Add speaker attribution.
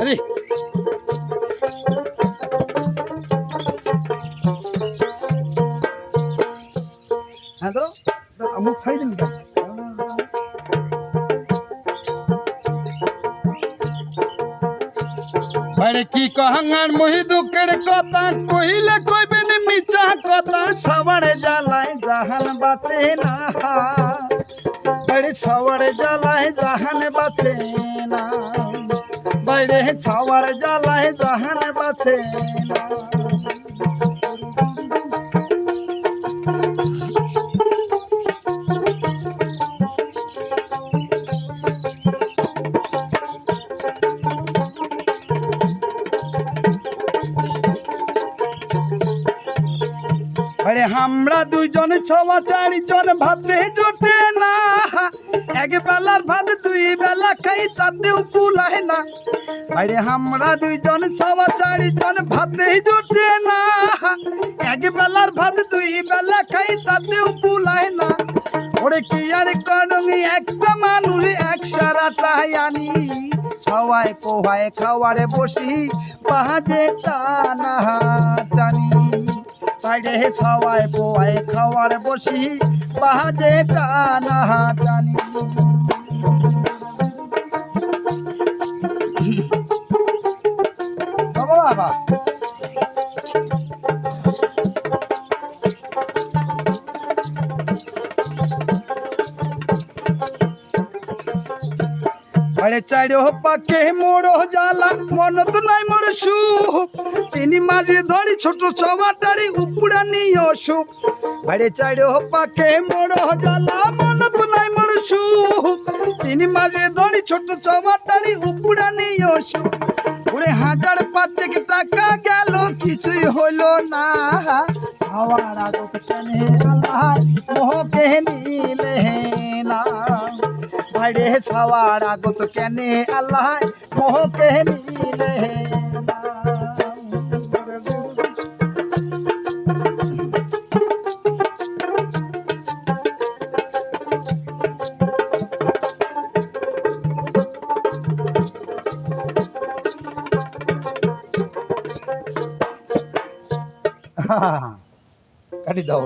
Speaker 1: আরে হ্যাঁ ধরো আরে কি কহাঙ্গার মহি দুঃখের কথা? কহিলে কইবেন মিছা কথা। সবারে জ্বালায় জাহান বাঁচে না। আরে সবারে জ্বালায় জাহান বাঁচে না। বাইরে ছাওয়ার জ্বালায় জাহান বাঁচে না। আরে আমরা দুইজন ছবা চারিজন, ভাতে জোটে না। এক বেলার ভাত, দুই বেলা খাই, তাতেও কুলায় না। আরে আমরা দুইজন ছবা চারিজন, ভাতে জোটে না। এক বেলার ভাত, দুই বেলা খাই, তাতেও কুলায় না। ওরে কি আর করমি একটা মানুষ এক সারাটাই আনি। খাওয়ায়, পোহায়, খাওয়ারে বসি পাহাজে টানা টানি। বাইরে খাওয়ায় বোয়ায় খাওয়ার বসি বাহাজে টানা টানি বাবা। আরে চাইরো পাকে মোড়ো জ্বালা। মনত নাই মোর সুখ। তিনি মাঝে ধরি ছোট সবাটারি উপরা নিয়ে সুখ আরে চাইরো পাকে মোড়ো জ্বালা মনত নাই মোর সুখ। তিনি মাঝে ধরি ছোট সবাটারি উপরা নিয়ে সুখ ওরে হাজার পাঁচেক টাকা গেল, কিছুই হইল না। কেনে আল্লাহ মোহকে নিলে না। বাইরে ছাওয়ার আগত কেনে আল্লাহ মোহকে নিলে কাটি দাও